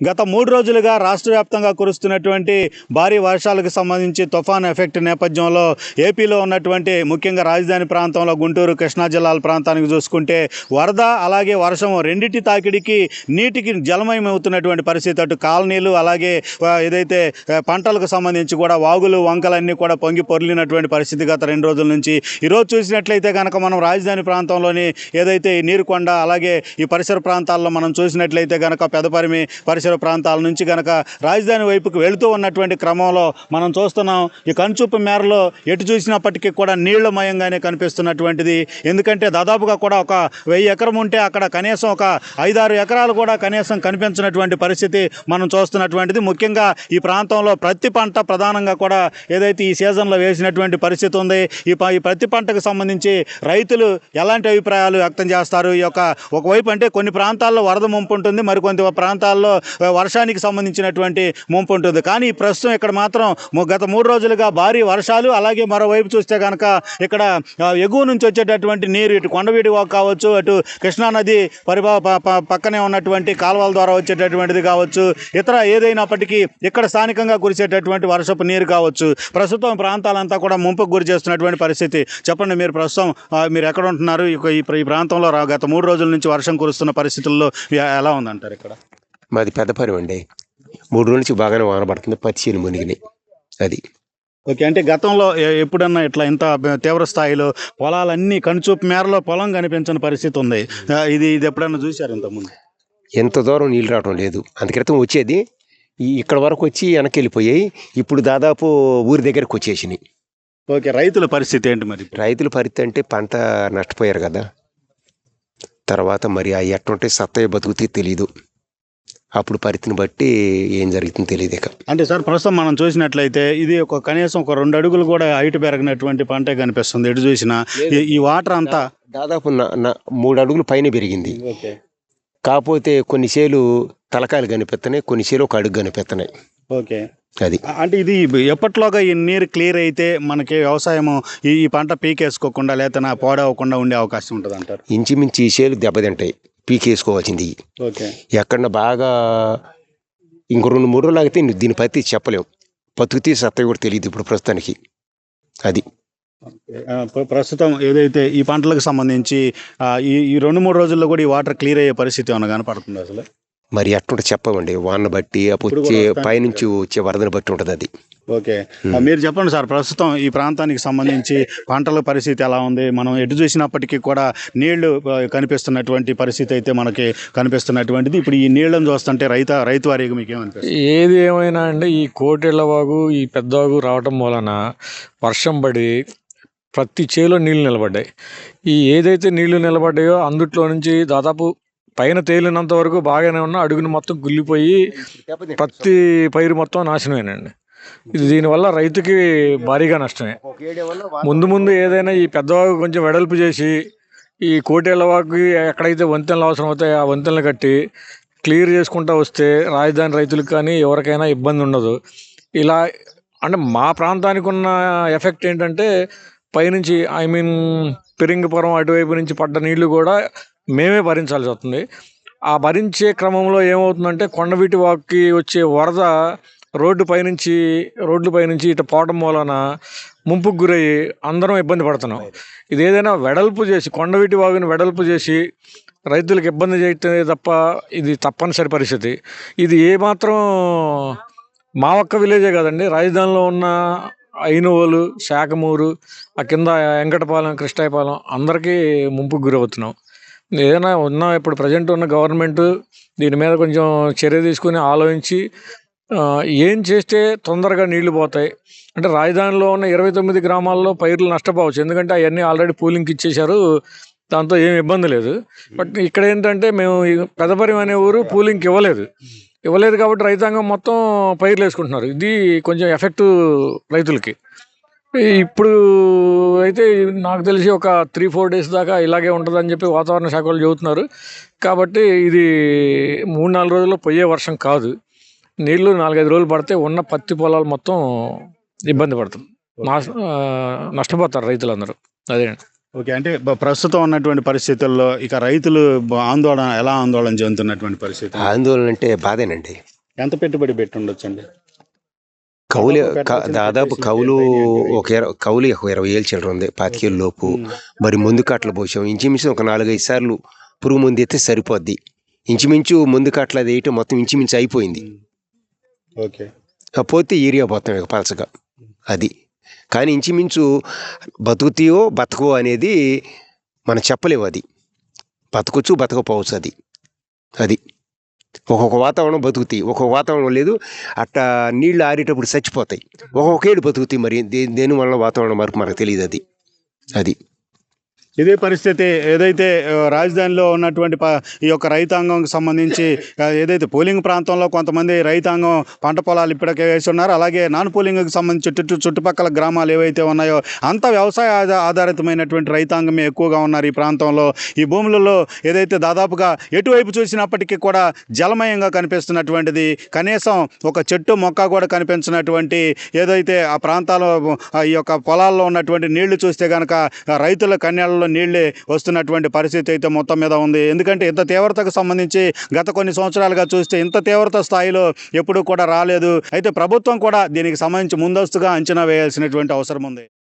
గత మూడు రోజులుగా రాష్ట్ర వ్యాప్తంగా కురుస్తున్నటువంటి భారీ వర్షాలకు సంబంధించి తుఫాన్ ఎఫెక్ట్ నేపథ్యంలో ఏపీలో ఉన్నటువంటి ముఖ్యంగా రాజధాని ప్రాంతంలో గుంటూరు కృష్ణా జిల్లాల ప్రాంతానికి చూసుకుంటే వరద అలాగే వర్షం రెండింటి తాకిడికి నీటికి జలమయమవుతున్నటువంటి పరిస్థితి అటు కాలనీలు అలాగే ఏదైతే పంటలకు సంబంధించి కూడా వాగులు వంకలన్నీ కూడా పొంగి పొరిలినటువంటి పరిస్థితి గత రెండు రోజుల నుంచి. ఈరోజు చూసినట్లయితే కనుక మనం రాజధాని ప్రాంతంలోని ఏదైతే ఈ నీరుకొండ అలాగే ఈ పరిసర ప్రాంతాల్లో మనం చూసినట్లయితే కనుక పెదపరిమి పరిసర ప్రాంతాల నుంచి కనుక రాజధాని వైపుకు వెళుతూ ఉన్నటువంటి క్రమంలో మనం చూస్తున్నాం ఈ కనుచూపు మేరలో ఎటు చూసినప్పటికీ కూడా నీళ్ళమయంగానే కనిపిస్తున్నటువంటిది. ఎందుకంటే దాదాపుగా కూడా ఒక వెయ్యి ఎకరం ఉంటే అక్కడ కనీసం ఒక ఐదారు ఎకరాలు కూడా కనీసం కనిపించినటువంటి పరిస్థితి మనం చూస్తున్నటువంటిది. ముఖ్యంగా ఈ ప్రాంతంలో ప్రతి పంట ప్రధానంగా కూడా ఏదైతే ఈ సీజన్లో వేసినటువంటి పరిస్థితి ఉంది ఈ ప- ఈ ప్రతి పంటకు సంబంధించి రైతులు ఎలాంటి అభిప్రాయాలు వ్యక్తం చేస్తారు? ఈ యొక్క ఒకవైపు అంటే కొన్ని ప్రాంతాల్లో వరద ముంపు ఉంటుంది మరికొంత ప్రాంతాల్లో వర్షానికి సంబంధించినటువంటి ముంపు ఉంటుంది. కానీ ప్రస్తుతం ఇక్కడ మాత్రం గత మూడు రోజులుగా భారీ వర్షాలు అలాగే మరోవైపు చూస్తే కనుక ఇక్కడ ఎగువ నుంచి వచ్చేటటువంటి నీరు ఇటు కొండవీడి కావచ్చు అటు కృష్ణానది పరిభా పక్కనే ఉన్నటువంటి కాలువల ద్వారా వచ్చేటటువంటిది కావచ్చు ఇతర ఏదైనప్పటికీ ఇక్కడ స్థానికంగా కురిసేటటువంటి వర్షపు నీరు కావచ్చు. ప్రస్తుతం ప్రాంతాలంతా కూడా ముంపుకు గురి చేస్తున్నటువంటి పరిస్థితి. చెప్పండి మీరు ప్రస్తుతం మీరు ఎక్కడ ఉంటున్నారు? ఈ ప్రాంతంలో గత మూడు రోజుల నుంచి వర్షం కురుస్తున్న పరిస్థితుల్లో ఎలా ఉందంటారు ఇక్కడ? మాది పెద్దపరం అండి. మూడు రోజుల నుంచి బాగానే వాన పడుతుంది పచ్చిలు మునిగినాయి. అది. ఓకే అంటే గతంలో ఎప్పుడన్నా ఇట్లా ఇంత తీవ్ర స్థాయిలో పొలాలన్నీ కనుచూపు మేరలో పొలం కనిపించని పరిస్థితి ఉంది. ఇది ఇది ఎప్పుడన్నా చూశారు ఇంతకుముందు? ఎంత దూరం నీళ్ళు రావడం లేదు. అంత క్రితం వచ్చేది ఈ ఇక్కడ వరకు వచ్చి వెనక్కి వెళ్ళిపోయాయి ఇప్పుడు దాదాపు ఊరి దగ్గరకు వచ్చేసినాయి. ఓకే రైతుల పరిస్థితి ఏంటి మరి? రైతుల పరిస్థితి అంటే పంట నష్టపోయారు కదా. తర్వాత మరి ఆ ఎట్టుంటే సత్తయ్య బతుకుతే తెలీదు. అప్పుడు పరిస్థితిని బట్టి ఏం జరుగుతుందో తెలియదు ఇక. అంటే సార్ ప్రస్తుతం మనం చూసినట్లయితే ఇది ఒక కనీసం ఒక రెండు అడుగులు కూడా హైట్ పెరగనటువంటి పంటే కనిపిస్తుంది. ఎటు చూసినా ఈ- వాటర్ అంతా దాదాపు మూడు అడుగులు పైన పెరిగింది. ఓకే. కాకపోతే కొన్ని చేలు తలకాయలు కనిపిస్తున్నాయి కొన్ని చేలు ఒక అడుగు కనిపిస్తున్నాయి. ఓకే. అది. అంటే ఇది ఎప్పట్లోగా ఈ నీరు క్లియర్ అయితే మనకి వ్యవసాయం ఈ పంట పీకేసుకోకుండా లేకపోతే నా పాడవకుండా ఉండే అవకాశం ఉంటుంది అంటారు ఇంచుమించు ఈ చేలు దెబ్బతింటాయి. పీకేసుకోవాల్సింది. ఓకే. ఎక్కడ బాగా ఇంకో రెండు మూడు రోజులు ఆగితే దీని పత్తి చెప్పలేం బతుకుతీ సత్తవి కూడా తెలియదు ఇప్పుడు ప్రస్తుతానికి. అది. ప్రస్తుతం ఏదైతే ఈ పంటలకు సంబంధించి ఈ ఈ రెండు మూడు రోజుల్లో కూడా ఈ వాటర్ క్లియర్ అయ్యే పరిస్థితి ఏమైనా కనపడుతుంది అసలు? మరి ఎట్టుంటే చెప్పమండి వాన బట్టి అప్పుడు. పైనుంచి వచ్చే వరదను బట్టి ఉంటుంది అది. ఓకే. మీరు చెప్పండి సార్ ప్రస్తుతం ఈ ప్రాంతానికి సంబంధించి పంటల పరిస్థితి ఎలా ఉంది? మనం ఎటు చూసినప్పటికీ కూడా నీళ్ళు కనిపిస్తున్నటువంటి పరిస్థితి అయితే మనకి కనిపిస్తున్నటువంటిది. ఇప్పుడు ఈ నీళ్ళని చూస్తుంటే రైత రైతు వారికి మీకు ఏమనిపిస్తుంది? ఏది ఏమైనా అండి ఈ కోటెళ్ళ వాగు ఈ పెద్ద వాగు రావటం వలన వర్షం పడి ప్రతి చేలో నీళ్ళు నిలబడ్డాయి. ఈ ఏదైతే నీళ్ళు నిలబడ్డాయో అందుట్లో నుంచి దాదాపు పైన తేలినంత వరకు బాగానే ఉన్నా అడుగుని మొత్తం గుల్లిపోయి ప్రతి పైరు మొత్తం నాశనమేనండి దీనివల్ల రైతుకి భారీగా నష్టమే. ముందు ముందు ఏదైనా ఈ పెద్దవాకు కొంచెం వెడల్పు చేసి ఈ కోటేళ్ళ వాకి ఎక్కడైతే వంతెనలు అవసరం అవుతాయి ఆ వంతెనలు కట్టి క్లియర్ చేసుకుంటా వస్తే రాజధాని రైతులకు కానీ ఎవరికైనా ఇబ్బంది ఉండదు. ఇలా అంటే మా ప్రాంతానికి ఉన్న ఎఫెక్ట్ ఏంటంటే పైనుంచి ఐ మీన్ పెరింగిపురం అటువైపు నుంచి పడ్డ నీళ్ళు కూడా మేమే భరించాల్సి వస్తుంది. ఆ భరించే క్రమంలో ఏమవుతుందంటే కొండవీటి వాక్కి వచ్చే వరద రోడ్డు పైనుంచి రోడ్ల పైనుంచి ఇటు పోవడం మూలన ముంపుకు గురయ్యి అందరం ఇబ్బంది పడుతున్నాం. ఇది ఏదైనా వెడల్పు చేసి కొండవీటి వాగుని వెడల్పు చేసి రైతులకు ఇబ్బంది చేయటమే తప్ప ఇది తప్పనిసరి పరిస్థితి. ఇది ఏమాత్రం మా ఒక్క విలేజే కదండి. రాజధానిలో ఉన్న ఐనువోలు శాఖమూరు ఆ కింద వెంకటపాలెం కృష్ణాయపాలెం అందరికీ ముంపుకు గురవుతున్నాం. ఏదైనా ఉన్న ఇప్పుడు ప్రజెంట్ ఉన్న గవర్నమెంట్ దీని మీద కొంచెం చర్య తీసుకుని ఆలోచించి ఏం చేస్తే తొందరగా నీళ్ళు పోతాయి? అంటే రాజధానిలో ఉన్న ఇరవై తొమ్మిది గ్రామాల్లో పైర్లు నష్టపోవచ్చు. ఎందుకంటే అవన్నీ ఆల్రెడీ పూలింగ్కి ఇచ్చేశారు. దాంతో ఏం ఇబ్బంది లేదు. బట్ ఇక్కడ ఏంటంటే మేము పెదపరిం అనే ఊరు పూలింగ్కి ఇవ్వలేదు. ఇవ్వలేదు కాబట్టి రైతాంగం మొత్తం పైర్లు వేసుకుంటున్నారు. ఇది కొంచెం ఎఫెక్ట్ రైతులకి. ఇప్పుడు అయితే నాకు తెలిసి ఒక త్రీ ఫోర్ డేస్ దాకా ఇలాగే ఉంటుందని చెప్పి వాతావరణ శాఖ వాళ్ళు చెబుతున్నారు. కాబట్టి ఇది మూడు నాలుగు రోజుల్లో పోయే వర్షం కాదు. నీళ్ళు నాలుగైదు రోజులు పడితే ఉన్న పత్తి పొలాలు మొత్తం ఇబ్బంది పడుతుంది. నష్టపోతారు రైతులందరూ. అదే ఓకే. అంటే ప్రస్తుతం ఉన్నటువంటి పరిస్థితుల్లో ఇక రైతులు ఆందోళన ఎలా ఆందోళన చెందుతున్నటువంటి పరిస్థితి ఆందోళన అంటే బాధేనండి. ఎంత పెట్టుబడి పెట్టి ఉండొచ్చండి కౌలు దాదాపు కౌలు ఒక కౌలు ఒక ఇరవై ఏళ్ళు చిల్లర ఉంది పాతికేళ్ళ లోపు. మరి ముందు కట్టలు పోసాం. ఇంచుమించు ఒక నాలుగైదు సార్లు పురుగు మందు ఎత్తే సరిపోద్ది. ఇంచుమించు ముందు కట్టలు అది వేయటం మొత్తం ఇంచుమించు అయిపోయింది. ఓకే. పోతే ఏరియా పోతాం ఇక పలసగా. అది. కానీ ఇంచుమించు బతుకుతాయో బతకో అనేది మనం చెప్పలేము అది. బతకొచ్చు బతకపోవచ్చు అది. అది. ఒక్కొక్క వాతావరణం బతుకుతాయి. ఒక్కొక్క వాతావరణం లేదు. అట్టా నీళ్ళు ఆరేటప్పుడు చచ్చిపోతాయి. ఒక్కొక్క ఏడు బతుకుతాయి మరి. దే దేని వల్ల వాతావరణం మార్పు మనకు తెలియదు అది. అది. ఇదే పరిస్థితి ఏదైతే రాజధానిలో ఉన్నటువంటి ప ఈ యొక్క రైతాంగంకి సంబంధించి ఏదైతే పోలింగ్ ప్రాంతంలో కొంతమంది రైతాంగం పంట పొలాలు ఇప్పటికే వేసి ఉన్నారు అలాగే నాన్ పోలింగ్కి సంబంధించి చుట్టూ చుట్టుపక్కల గ్రామాలు ఏవైతే ఉన్నాయో అంత వ్యవసాయ ఆధారితమైనటువంటి రైతాంగమే ఎక్కువగా ఉన్నారు ఈ ప్రాంతంలో. ఈ భూములలో ఏదైతే దాదాపుగా ఎటువైపు చూసినప్పటికీ కూడా జలమయంగా కనిపిస్తున్నటువంటిది కనీసం ఒక చెట్టు మొక్క కూడా కనిపించినటువంటి ఏదైతే ఆ ప్రాంతాల్లో ఈ యొక్క పొలాల్లో ఉన్నటువంటి నీళ్ళు చూస్తే కనుక రైతుల కన్యాలలో నీళ్ళే వస్తున్నటువంటి పరిస్థితి అయితే మొత్తం మీద ఉంది. ఎందుకంటే ఇంత తీవ్రతకు సంబంధించి గత కొన్ని సంవత్సరాలుగా చూస్తే ఇంత తీవ్రత స్థాయిలో ఎప్పుడూ కూడా రాలేదు. అయితే ప్రభుత్వం కూడా దీనికి సంబంధించి ముందస్తుగా అంచనా వేయాల్సినటువంటి అవసరం ఉంది.